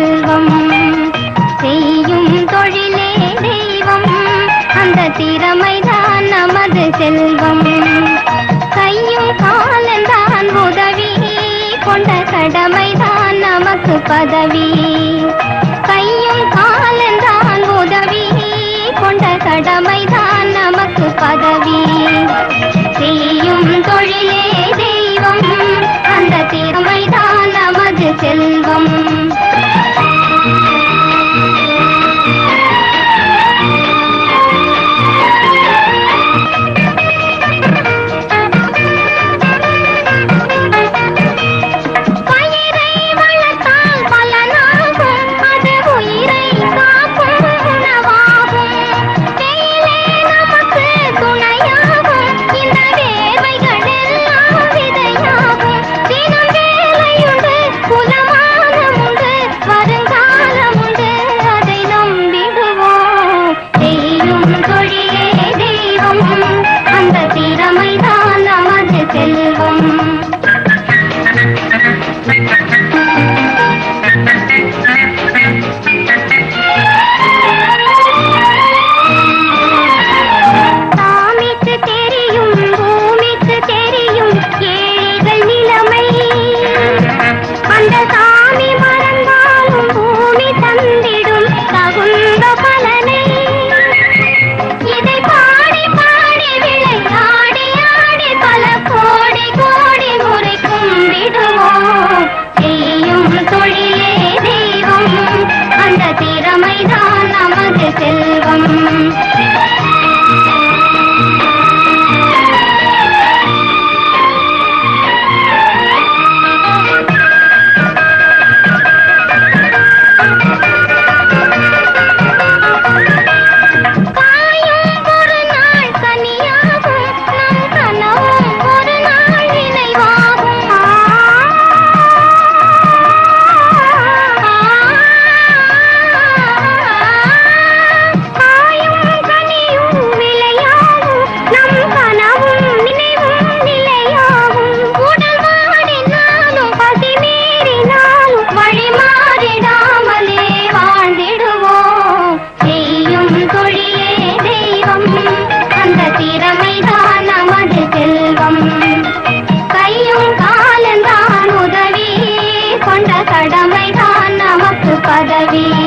செல்வம். செய்யும் தொழிலே தெய்வம். அந்த திறமைதான் நமது செல்வம். கையும் காலந்தான் உதவி. கொண்ட கடமைதான் நமக்கு பதவி. கொடியே ಕವಿ